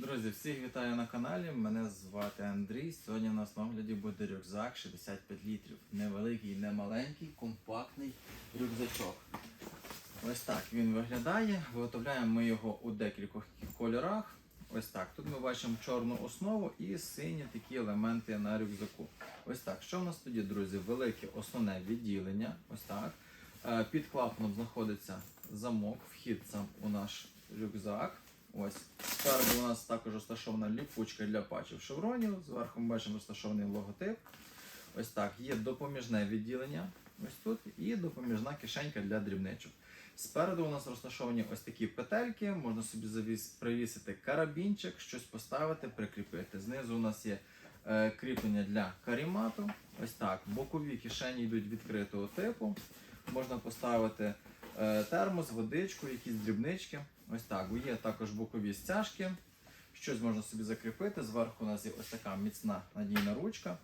Друзі, всіх вітаю на каналі. Мене звати Андрій. Сьогодні у нас на огляді буде рюкзак 65 літрів. Невеликий, не маленький, компактний рюкзачок. Ось так він виглядає. Виготовляємо ми його у декількох кольорах. Ось так. Тут ми бачимо чорну основу і сині такі елементи на рюкзаку. Ось так. Що в нас тоді, друзі? Велике основне відділення. Ось так. Е, Під клапаном знаходиться замок, вхід сам у наш рюкзак. Ось. Спереду у нас також розташована ліпучка для патчів шевронів. Зверху ми бачимо розташований логотип. Ось так. Є допоміжне відділення. Ось тут, і допоміжна кишенька для дрібничок. Спереду у нас розташовані ось такі петельки, можна собі завіс, привісити карабінчик, щось поставити, прикріпити. Знизу у нас є е, кріплення для карімату. Ось так. Бокові кишені йдуть відкритого типу. Можна поставити термос, водичку, якісь дрібнички. Ось так. Є також бокові стяжки. Щось можна собі закріпити. Зверху у нас є ось така міцна надійна ручка.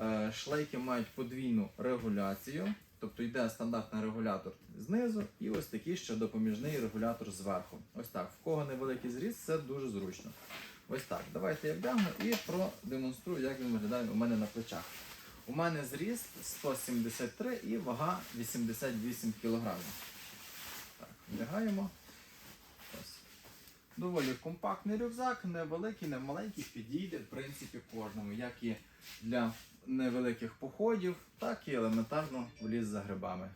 Е, Шлейки мають подвійну регуляцію, тобто йде стандартний регулятор знизу і ось такий ще допоміжний регулятор зверху. Ось так. В кого невеликий зріст, це дуже зручно. Ось так. Давайте я вдягну і продемонструю, як він виглядає у мене на плечах. У мене зріст 173 і вага 88 кг. Так, вдягаємо. Доволі компактний рюкзак, невеликий, не маленький, підійде в принципі кожному, як і для невеликих походів, так і елементарно в ліс за грибами.